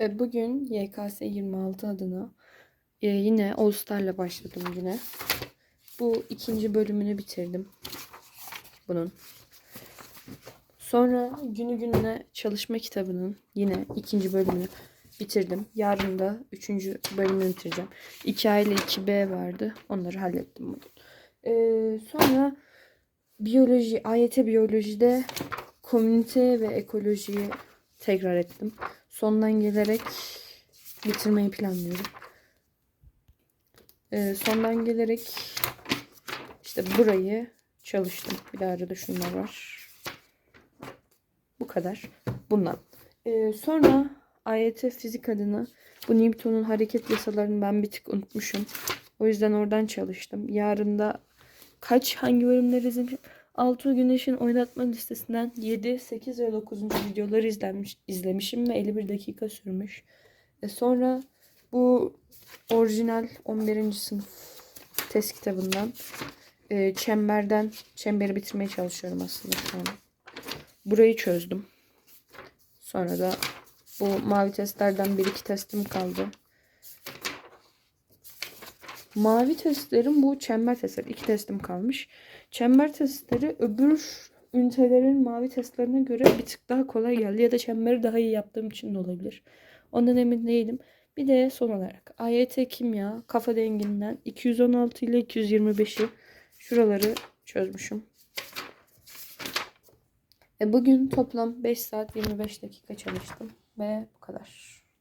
Bugün YKS 26 adına e, yine All Star'la başladım yine. Bu ikinci bölümünü bitirdim. Bunun. Sonra günü gününe çalışma kitabının yine ikinci bölümünü bitirdim. Yarın da üçüncü bölümünü bitireceğim. 2A ile 2B vardı. Onları hallettim bugün. E, sonra biyoloji, AYT biyolojide komünite ve ekolojiyi tekrar ettim. Sondan gelerek bitirmeyi planlıyorum. Ee, sondan gelerek işte burayı çalıştım. Bir daha arada şunlar var. Bu kadar. Bundan. Ee, sonra AYT fizik adına bu Newton'un hareket yasalarını ben bir tık unutmuşum. O yüzden oradan çalıştım. Yarın da kaç hangi bölümleri izlemişim? Altuğ Güneş'in oynatma listesinden 7, 8 ve 9. videoları izlenmiş, izlemişim ve 51 dakika sürmüş. E sonra bu orijinal 11. sınıf test kitabından e, çemberden çemberi bitirmeye çalışıyorum aslında şu an. Burayı çözdüm. Sonra da bu mavi testlerden bir iki testim kaldı. Mavi testlerim bu çember testleri. iki testim kalmış. Çember testleri öbür ünitelerin mavi testlerine göre bir tık daha kolay geldi. Ya da çemberi daha iyi yaptığım için de olabilir. Ondan emin değilim. Bir de son olarak AYT kimya kafa denginden 216 ile 225'i şuraları çözmüşüm. E bugün toplam 5 saat 25 dakika çalıştım ve bu kadar.